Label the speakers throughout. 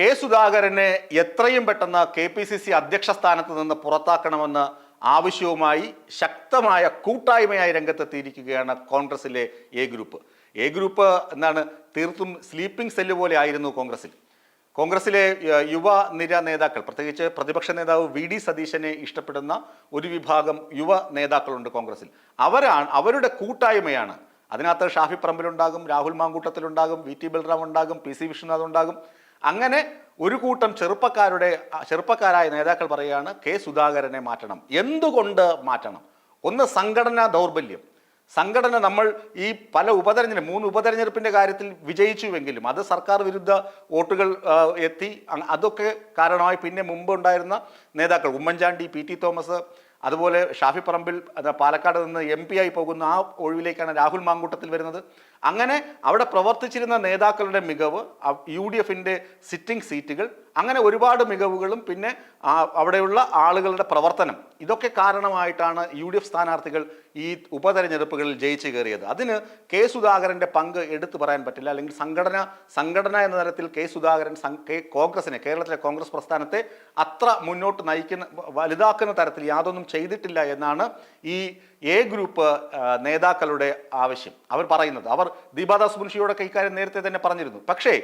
Speaker 1: K സുധാകരനെ എത്രയും പെട്ടെന്ന് കെ പി സി സി അധ്യക്ഷ സ്ഥാനത്ത് നിന്ന് പുറത്താക്കണമെന്ന് ആവശ്യവുമായി ശക്തമായ കൂട്ടായ്മയായി രംഗത്തെത്തിയിരിക്കുകയാണ് കോൺഗ്രസിലെ എ ഗ്രൂപ്പ്. എ ഗ്രൂപ്പ് എന്താണ് തീർത്തും സ്ലീപ്പിംഗ് സെല്ല് പോലെ ആയിരുന്നു കോൺഗ്രസിൽ. കോൺഗ്രസിലെ യുവനിര യുവ നിര നേതാക്കൾ പ്രത്യേകിച്ച് പ്രതിപക്ഷ നേതാവ് വി ഡി സതീശനെ ഇഷ്ടപ്പെടുന്ന ഒരു വിഭാഗം യുവ നേതാക്കളുണ്ട് കോൺഗ്രസിൽ. അവരാണ് അവരുടെ കൂട്ടായ്മയാണ്. അതിനകത്ത് ഷാഫി പറമ്പിലുണ്ടാകും രാഹുൽ മാങ്കൂട്ടത്തിലുണ്ടാകും വി ടി ബൽറാം ഉണ്ടാകും പി സി വിശ്വനാഥ് ഉണ്ടാകും. അങ്ങനെ ഒരു കൂട്ടം ചെറുപ്പക്കാരുടെ ചെറുപ്പക്കാരായ നേതാക്കൾ പറയുകയാണ് കെ സുധാകരനെ മാറ്റണം. എന്തുകൊണ്ട് മാറ്റണം? ഒന്ന് സംഘടനാ ദൗർബല്യം. സംഘടന നമ്മൾ ഈ പല ഉപതെരഞ്ഞെടുപ്പ് മൂന്ന് ഉപതെരഞ്ഞെടുപ്പിന്റെ കാര്യത്തിൽ വിജയിച്ചുവെങ്കിലും അത് സർക്കാർ വിരുദ്ധ വോട്ടുകൾ എത്തി. അതൊക്കെ കാരണമായി പിന്നെ മുമ്പ് ഉണ്ടായിരുന്ന നേതാക്കൾ ഉമ്മൻചാണ്ടി പി ടി തോമസ് അതുപോലെ ഷാഫി പറമ്പിൽ പാലക്കാട് നിന്ന് എം പി ആയി പോകുന്ന ആ ഒഴിവിലേക്കാണ് രാഹുൽ മാങ്കൂട്ടത്തിൽ വരുന്നത്. അങ്ങനെ അവിടെ പ്രവർത്തിച്ചിരുന്ന നേതാക്കളുടെ മികവ് യു ഡി എഫിന്റെ സിറ്റിംഗ് സീറ്റുകൾ അങ്ങനെ ഒരുപാട് മികവുകളും പിന്നെ അവിടെയുള്ള ആളുകളുടെ പ്രവർത്തനം. ഇതൊക്കെ കാരണമായിട്ടാണ് യു ഡി എഫ് സ്ഥാനാർത്ഥികൾ ഈ ഉപതെരഞ്ഞെടുപ്പുകളിൽ ജയിച്ചു കയറിയത്. അതിന് കെ സുധാകരന്റെ പങ്ക് എടുത്തു പറയാൻ പറ്റില്ല. അല്ലെങ്കിൽ സംഘടന സംഘടന എന്ന തരത്തിൽ കെ സുധാകരൻ കോൺഗ്രസിനെ കേരളത്തിലെ കോൺഗ്രസ് പ്രസ്ഥാനത്തെ അത്ര മുന്നോട്ട് നയിക്കുന്ന വലുതാക്കുന്ന തരത്തിൽ യാതൊന്നും ചെയ്തിട്ടില്ല എന്നാണ് ഈ എ ഗ്രൂപ്പ് നേതാക്കളുടെ ആവശ്യം. അവർ പറയുന്നത്. അവർ ദീപാദാസ് മുൻഷിയോടൊക്കെ ഇക്കാര്യം നേരത്തെ തന്നെ പറഞ്ഞിരുന്നു. പക്ഷേ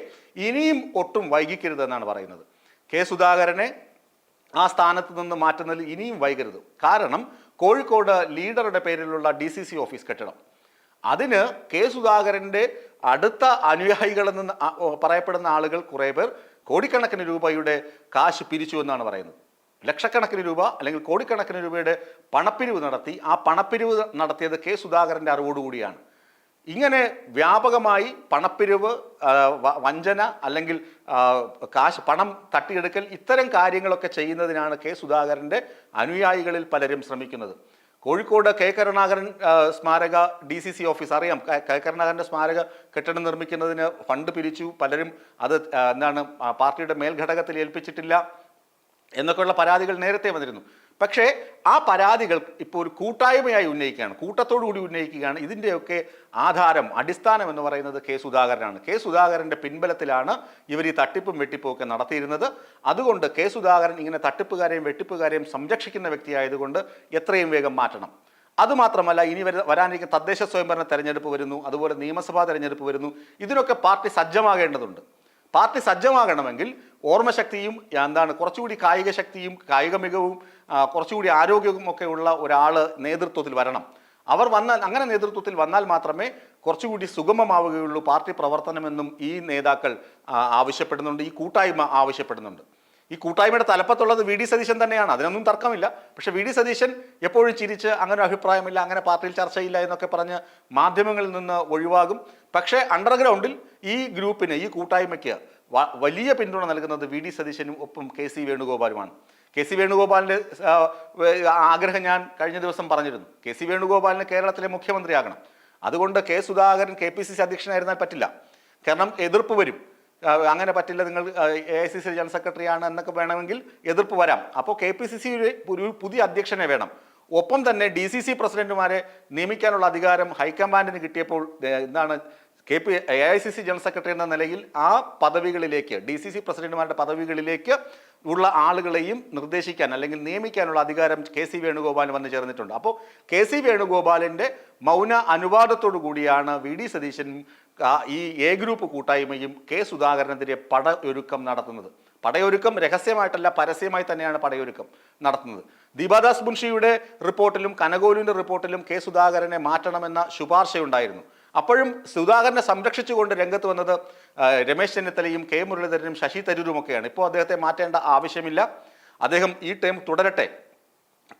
Speaker 1: ഇനിയും ഒട്ടും വൈകിക്കരുത് എന്നാണ് പറയുന്നത്. കെ സുധാകരനെ ആ സ്ഥാനത്ത് നിന്ന് മാറ്റുന്നതിൽ ഇനിയും വൈകരുത്. കാരണം കോഴിക്കോട് ലീഡറുടെ പേരിലുള്ള ഡി സി സി ഓഫീസ് കെട്ടിടം. അതിന് കെ സുധാകരന്റെ അടുത്ത അനുയായികളെന്ന് പറയപ്പെടുന്ന ആളുകൾ കുറേ പേർ കോടിക്കണക്കിന് രൂപയുടെ കാശ് പിരിച്ചു എന്നാണ് പറയുന്നത്. ലക്ഷക്കണക്കിന് രൂപ അല്ലെങ്കിൽ കോടിക്കണക്കിന് രൂപയുടെ പണപ്പിരിവ് നടത്തി ആ പണപ്പിരിവ് നടത്തിയത് കെ സുധാകരന്റെ അറിവോടുകൂടിയാണ്. ഇങ്ങനെ വ്യാപകമായി പണപ്പിരിവ് വഞ്ചന അല്ലെങ്കിൽ കാശ് പണം തട്ടിയെടുക്കൽ ഇത്തരം കാര്യങ്ങളൊക്കെ ചെയ്യുന്നതിനാണ് കെ സുധാകരന്റെ അനുയായികളിൽ പലരും ശ്രമിക്കുന്നത്. കോഴിക്കോട് കെ കരുണാകരൻ സ്മാരക ഡി സി സി ഓഫീസ് അറിയാം. കെ- കരുണാകരന്റെ സ്മാരക കെട്ടിടം നിർമ്മിക്കുന്നതിന് ഫണ്ട് പിരിച്ചു. പലരും അത് എന്താണ് പാർട്ടിയുടെ മേൽഘടകത്തിൽ ഏൽപ്പിച്ചിട്ടില്ല എന്നൊക്കെയുള്ള പരാതികൾ നേരത്തെ വന്നിരുന്നു. പക്ഷേ ആ പരാതികൾ ഇപ്പോൾ ഒരു കൂട്ടായ്മയായി ഉന്നയിക്കുകയാണ്. കൂട്ടത്തോടു കൂടി ഉന്നയിക്കുകയാണ്. ഇതിന്റെയൊക്കെ ആധാരം അടിസ്ഥാനം എന്ന് പറയുന്നത് കെ സുധാകരനാണ്. കെ സുധാകരന്റെ പിൻബലത്തിലാണ് ഇവർ ഈ തട്ടിപ്പും വെട്ടിപ്പും ഒക്കെ നടത്തിയിരുന്നത്. അതുകൊണ്ട് കെ സുധാകരൻ ഇങ്ങനെ തട്ടിപ്പുകാരെയും വെട്ടിപ്പുകാരെയും സംരക്ഷിക്കുന്ന വ്യക്തിയായതുകൊണ്ട് എത്രയും വേഗം മാറ്റണം. അതുമാത്രമല്ല ഇനി വര വരാനിരിക്കുന്ന തദ്ദേശ സ്വയംഭരണ തെരഞ്ഞെടുപ്പ് വരുന്നു. അതുപോലെ നിയമസഭാ തെരഞ്ഞെടുപ്പ് വരുന്നു. ഇതിനൊക്കെ പാർട്ടി സജ്ജമാകേണ്ടതുണ്ട്. പാർട്ടി സജ്ജമാകണമെങ്കിൽ ഓർമ്മശക്തിയും എന്താണ് കുറച്ചുകൂടി കായിക ശക്തിയും കായിക മികവും കുറച്ചുകൂടി ആരോഗ്യവും ഒക്കെ ഉള്ള ഒരാൾ നേതൃത്വത്തിൽ വരണം. അവർ വന്നാൽ അങ്ങനെ നേതൃത്വത്തിൽ വന്നാൽ മാത്രമേ കുറച്ചുകൂടി സുഗമമാവുകയുള്ളൂ പാർട്ടി പ്രവർത്തനമെന്നും ഈ നേതാക്കൾ ആവശ്യപ്പെടുന്നുണ്ട് ഈ കൂട്ടായ്മ ആവശ്യപ്പെടുന്നുണ്ട്. ഈ കൂട്ടായ്മയുടെ തലപ്പത്തുള്ളത് വി ഡി സതീശൻ തന്നെയാണ്. അതിനൊന്നും തർക്കമില്ല. പക്ഷേ വി ഡി സതീശൻ എപ്പോഴും ചിരിച്ച് അങ്ങനെ അഭിപ്രായമില്ല അങ്ങനെ പാർട്ടിയിൽ ചർച്ചയില്ല എന്നൊക്കെ പറഞ്ഞ് മാധ്യമങ്ങളിൽ നിന്ന് ഒഴിവാകും. പക്ഷേ അണ്ടർഗ്രൗണ്ടിൽ ഈ ഗ്രൂപ്പിന് ഈ കൂട്ടായ്മയ്ക്ക് വലിയ പിന്തുണ നൽകുന്നത് വി ഡി സതീശനും ഒപ്പം കെ സി വേണുഗോപാലുമാണ്. കെ സി വേണുഗോപാലിന്റെ ആഗ്രഹം ഞാൻ കഴിഞ്ഞ ദിവസം പറഞ്ഞിരുന്നു. കെ സി വേണുഗോപാലിന് കേരളത്തിലെ മുഖ്യമന്ത്രിയാകണം. അതുകൊണ്ട് K Sudhakaran K P C C അധ്യക്ഷനായിരുന്നാൽ പറ്റില്ല. കാരണം എതിർപ്പ് വരും. അങ്ങനെ പറ്റില്ല നിങ്ങൾ A I C C general secretary ആണ് എന്നൊക്കെ വേണമെങ്കിൽ എതിർപ്പ് വരാം. അപ്പോൾ കെ പി സി സിയുടെ ഒരു പുതിയ അധ്യക്ഷനെ വേണം. ഒപ്പം തന്നെ ഡി സി സി പ്രസിഡന്റുമാരെ നിയമിക്കാനുള്ള അധികാരം ഹൈക്കമാൻഡിന് കിട്ടിയപ്പോൾ എന്താണ് K P A I C C general secretary എന്ന നിലയിൽ ആ പദവികളിലേക്ക് ഡി സി സി പ്രസിഡന്റുമാരുടെ പദവികളിലേക്ക് ഉള്ള ആളുകളെയും നിർദ്ദേശിക്കാൻ അല്ലെങ്കിൽ നിയമിക്കാനുള്ള അധികാരം കെ സി വേണുഗോപാൽ വന്നു ചേർന്നിട്ടുണ്ട്. അപ്പോൾ കെ സി വേണുഗോപാലിന്റെ മൗന അനുവാദത്തോടു കൂടിയാണ് വി ഡി സതീശൻ ഈ എ ഗ്രൂപ്പ് കൂട്ടായ്മയും കെ സുധാകരനെതിരെ പടയൊരുക്കം നടത്തുന്നത്. പടയൊരുക്കം രഹസ്യമായിട്ടല്ല പരസ്യമായി തന്നെയാണ് പടയൊരുക്കം നടത്തുന്നത്. ദീപാദാസ് മുൻഷിയുടെ റിപ്പോർട്ടിലും കനകോലുവിന്റെ റിപ്പോർട്ടിലും കെ സുധാകരനെ മാറ്റണമെന്ന ശുപാർശയുണ്ടായിരുന്നു. അപ്പോഴും സുധാകരനെ സംരക്ഷിച്ചുകൊണ്ട് രംഗത്ത് വന്നത് രമേശ് ചെന്നിത്തലയും കെ മുരളീധരനും ശശി തരൂരും ഒക്കെയാണ് ഇപ്പോൾ അദ്ദേഹത്തെ മാറ്റേണ്ട ആവശ്യമില്ല. അദ്ദേഹം ഈ ടൈം തുടരട്ടെ.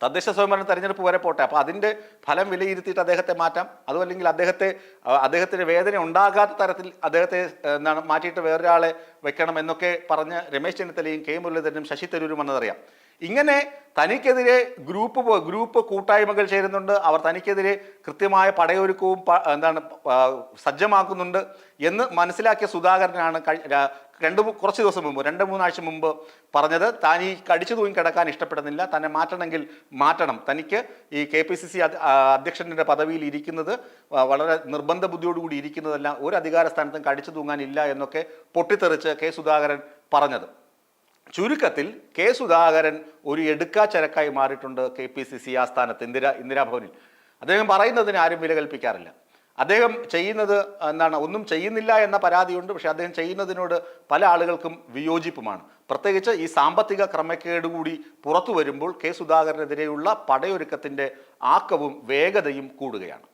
Speaker 1: തദ്ദേശ സ്വയംഭരണ തെരഞ്ഞെടുപ്പ് വരെ പോട്ടെ. അപ്പോൾ അതിന്റെ ഫലം വിലയിരുത്തിയിട്ട് അദ്ദേഹത്തെ മാറ്റാം. അതുമല്ലെങ്കിൽ അദ്ദേഹത്തെ അദ്ദേഹത്തിന് വേദന ഉണ്ടാകാത്ത തരത്തിൽ അദ്ദേഹത്തെ എന്താണ് മാറ്റിയിട്ട് വേറൊരാളെ വെക്കണം എന്നൊക്കെ പറഞ്ഞ് രമേശ് ചെന്നിത്തലയും കെ മുരളീധരനും ശശി തരൂരും എന്നതറിയാം ഇങ്ങനെ തനിക്കെതിരെ ഗ്രൂപ്പ് ഗ്രൂപ്പ് കൂട്ടായ്മകൾ ചേരുന്നുണ്ട്. അവർ തനിക്കെതിരെ കൃത്യമായ പടയൊരുക്കവും എന്താണ് സജ്ജമാക്കുന്നുണ്ട് എന്ന് മനസ്സിലാക്കിയ സുധാകരനാണ് രണ്ട് കുറച്ച് ദിവസം മുമ്പ് രണ്ട് മൂന്നാഴ്ച മുമ്പ് പറഞ്ഞത്. താൻ ഈ കടിച്ചു തൂങ്ങി കിടക്കാൻ ഇഷ്ടപ്പെടുന്നില്ല. തന്നെ മാറ്റണമെങ്കിൽ മാറ്റണം. തനിക്ക് ഈ കെ പി സി സി അധ്യക്ഷന്റെ പദവിയിൽ ഇരിക്കുന്നത് വളരെ നിർബന്ധ ബുദ്ധിയോടുകൂടി ഇരിക്കുന്നതല്ല ഒരു അധികാര സ്ഥാനത്തും കടിച്ചു തൂങ്ങാനില്ല എന്നൊക്കെ പൊട്ടിത്തെറിച്ച് കെ സുധാകരൻ പറഞ്ഞത്. ചുരുക്കത്തിൽ കെ സുധാകരൻ ഒരു എടുക്കാച്ചരക്കായി മാറിയിട്ടുണ്ട് കെ പി സി സി ആസ്ഥാനത്ത് ഇന്ദിര ഇന്ദിരാഭവനിൽ അദ്ദേഹം പറയുന്നതിന് ആരും വില കൽപ്പിക്കാറില്ല. അദ്ദേഹം ചെയ്യുന്നത് എന്താണ് ഒന്നും ചെയ്യുന്നില്ല എന്ന പരാതിയുണ്ട് പക്ഷേ അദ്ദേഹം ചെയ്യുന്നതിനോട് പല ആളുകൾക്കും വിയോജിപ്പുമാണ്. പ്രത്യേകിച്ച് ഈ സാമ്പത്തിക ക്രമക്കേട് കൂടി പുറത്തു വരുമ്പോൾ കെ സുധാകരനെതിരെയുള്ള പടയൊരുക്കത്തിന്റെ ആക്കവും വേഗതയും കൂടുകയാണ്.